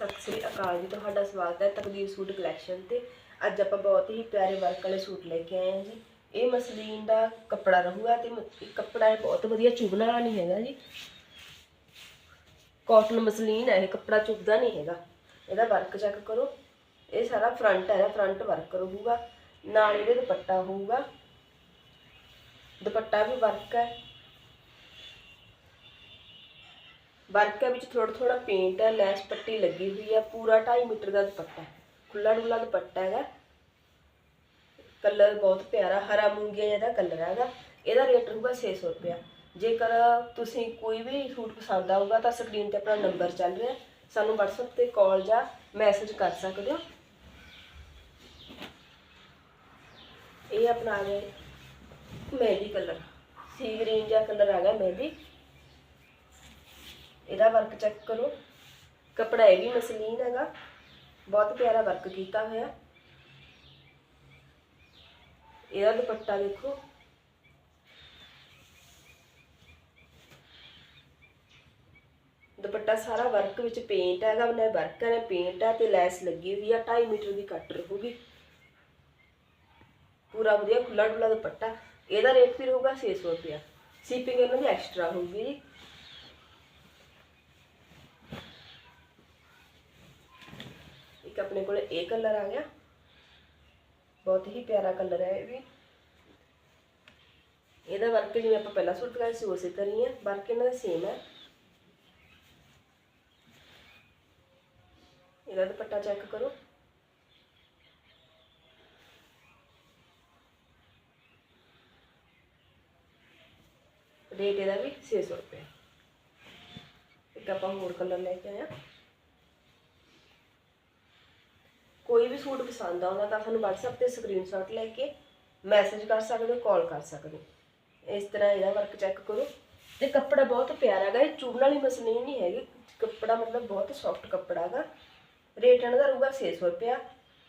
ਸਤਿ ਸ੍ਰੀ ਅਕਾਲ ਜੀ, ਤੁਹਾਡਾ ਸਵਾਗਤ ਹੈ ਤਕਦੀਰ ਸੂਟ ਕਲੈਕਸ਼ਨ ਤੇ। ਅੱਜ ਆਪਾਂ ਬਹੁਤ ਹੀ ਪਿਆਰੇ ਵਰਕ ਵਾਲੇ ਸੂਟ ਲੈ ਕੇ ਆਏ ਹਾਂ ਜੀ। ਇਹ ਮਸਲੀਨ ਦਾ ਕੱਪੜਾ ਰਹੂਗਾ ਤੇ ਮ- ਇਹ ਕੱਪੜਾ ਇਹ ਬਹੁਤ ਵਧੀਆ ਚੁਭਣ ਵਾਲਾ ਨਹੀਂ ਹੈਗਾ ਜੀ। ਕਾਟਨ ਮਸਲੀਨ ਹੈ, ਇਹ ਕੱਪੜਾ ਚੁਭਦਾ ਨਹੀਂ ਹੈਗਾ। ਇਹਦਾ ਵਰਕ ਚੈੱਕ ਕਰੋ। ਇਹ ਸਾਰਾ ਫਰੰਟ ਹੈ ਫਰੰਟ ਵਰਕ ਰਹੂਗਾ। ਨਾਲ ਇਹਦੇ ਦੁਪੱਟਾ ਹੋਊਗਾ। ਦੁਪੱਟਾ ਵੀ ਵਰਕ ਹੈ। ਵਰਕ ਵਿੱਚ ਥੋੜਾ ਥੋੜਾ ਪੇਂਟ ਹੈ, ਲੈਸ ਪੱਟੀ ਲੱਗੀ ਹੋਈ ਹੈ, ਪੂਰਾ 2.5 ਮੀਟਰ ਦਾ ਦੁਪੱਟਾ ਹੈ। ਖੁੱਲਾ ਡੁੱਲਾ ਦੁਪੱਟਾ ਹੈਗਾ। ਕਲਰ ਬਹੁਤ ਪਿਆਰਾ, ਹਰਾ ਮੂੰਗੀਆ ਜਿਹਦਾ ਕਲਰ ਹੈਗਾ। ਇਹਦਾ ਰੇਟ ਰਹੂਗਾ 600 ਰੁਪਇਆ। ਜੇਕਰ ਤੁਸੀਂ ਕੋਈ ਵੀ ਸੂਟ ਪਸੰਦ ਆਊਗਾ, ਤਾਂ ਸਕਰੀਨ ਤੇ ਆਪਣਾ ਨੰਬਰ ਚੱਲ ਰਿਹਾ ਸਾਨੂੰ WhatsApp ਤੇ ਕਾਲ ਜਾਂ ਮੈਸੇਜ ਕਰ ਸਕਦੇ ਹੋ। ਇਹ ਆਪਣਾ ਆ ਗਿਆ ਮਹਿੰਦੀ ਕਲਰ। ਸੀ ਗ੍ਰੀਨ ਜਿਹਾ ਕਲਰ ਆ ਗਿਆ ਮਹਿੰਦੀ। ਇਹਦਾ ਵਰਕ ਚੈੱਕ ਕਰੋ। ਕਪੜਾ ਇਹ ਵੀ ਮਸਲੀਨ ਹੈਗਾ। ਬਹੁਤ ਪਿਆਰਾ ਵਰਕ ਕੀਤਾ ਹੋਇਆ। ਇਹਦਾ ਦੁਪੱਟਾ ਦੇਖੋ। ਦੁਪੱਟਾ ਸਾਰਾ ਵਰਕ ਵਿੱਚ ਪੇਂਟ ਹੈਗਾ, ਉਹਨੇ ਵਰਕ ਹੈ ਪੇਂਟ ਹੈ ਤੇ ਲੈਸ ਲੱਗੀ ਹੋਈ ਆ 2.5 ਮੀਟਰ ਦੀ ਕੱਟ ਰਹੂਗੀ ਪੂਰਾ ਵਧੀਆ ਖੁੱਲਾ ਡੁੱਲਾ ਦੁਪੱਟਾ। ਇਹਦਾ ਰੇਟ ਫਿਰ ਹੋਊਗਾ 600 ਰੁਪਇਆ। ਸ਼ਿਪਿੰਗ ਇਹਨਾਂ ਦੀ ਐਕਸਟਰਾ ਹੋਊਗੀ ਜੀ। ਇੱਕ ਆਪਣੇ ਕੋਲ ਇਹ ਕਲਰ ਆ ਗਿਆ। ਬਹੁਤ ਹੀ ਪਿਆਰਾ ਕਲਰ ਹੈ ਇਹ ਵੀ। ਇਹਦਾ ਵਰਕ ਜਿਵੇਂ ਆਪਾਂ ਪਹਿਲਾਂ ਸੂਟ ਦਿਖਾਇਆ ਸੀ, ਉਸੇ ਤਰ੍ਹਾਂ ਹੀ ਹੈ ਵਰਕ ਇਹਨਾਂ ਦਾ ਸੇਮ ਹੈ। ਇਹਦਾ ਦੁਪੱਟਾ ਚੈੱਕ ਕਰੋ। ਰੇਟ ਇਹਦਾ ਵੀ 600 ਰੁਪਏ। ਇੱਕ ਆਪਾਂ ਹੋਰ ਕਲਰ ਲੈ ਕੇ ਆਇਆ ਕੋਈ ਵੀ ਸੂਟ ਪਸੰਦ ਆਉਂਦਾ ਤਾਂ ਸਾਨੂੰ WhatsApp ਤੇ ਸਕਰੀਨਸ਼ਾਟ ਲੈ ਕੇ ਮੈਸੇਜ ਕਰ ਸਕਦੇ ਹੋ ਕਾਲ ਕਰ ਸਕਦੇ ਹੋ। ਇਸ ਤਰ੍ਹਾਂ ਇਹਦਾ ਵਰਕ ਚੈੱਕ ਕਰੋ। ਤੇ ਕੱਪੜਾ ਬਹੁਤ ਪਿਆਰਾ ਹੈਗਾ, ਇਹ ਚੁਭਣ ਵਾਲੀ ਮਸਲੀਨ ਨਹੀਂ ਹੈਗੀ। ਕੱਪੜਾ ਮਤਲਬ ਬਹੁਤ ਸੌਫਟ ਕੱਪੜਾ ਹੈਗਾ। ਰੇਟ ਇਹਨਾਂ ਦਾ ਰਹੂਗਾ 600 ਰੁਪਇਆ।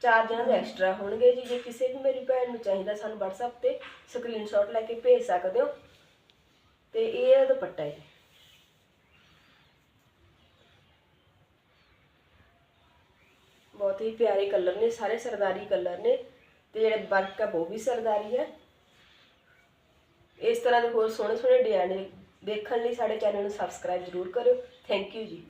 ਚਾਰ ਜਣਾਂ ਦੇ ਐਕਸਟਰਾ ਹੋਣਗੇ ਜੀ। ਜੇ ਕਿਸੇ ਵੀ ਮੇਰੀ ਭੈਣ ਨੂੰ ਚਾਹੀਦਾ, ਸਾਨੂੰ WhatsApp ਤੇ ਸਕਰੀਨਸ਼ਾਟ ਲੈ ਕੇ ਭੇਜ ਸਕਦੇ ਹੋ। ਤੇ ਇਹ ਇਹਦਾ ਦੁਪੱਟਾ ਹੈ ਬਹੁਤ ਹੀ ਪਿਆਰੇ ਕਲਰ ਨੇ, ਸਾਰੇ ਸਰਦਾਰੀ ਕਲਰ ਨੇ ਤੇ ਜਿਹੜੇ ਵਰਕ ਹੈ ਉਹ ਵੀ ਸਰਦਾਰੀ ਹੈ। ਇਸ ਤਰ੍ਹਾਂ ਦੇ ਹੋਰ ਸੋਹਣੇ ਸੋਹਣੇ ਡਿਜ਼ਾਈਨ ਦੇਖਣ ਲਈ ਸਾਡੇ ਚੈਨਲ ਨੂੰ ਸਬਸਕ੍ਰਾਈਬ ਜ਼ਰੂਰ ਕਰਿਓ। ਥੈਂਕ ਯੂ ਜੀ।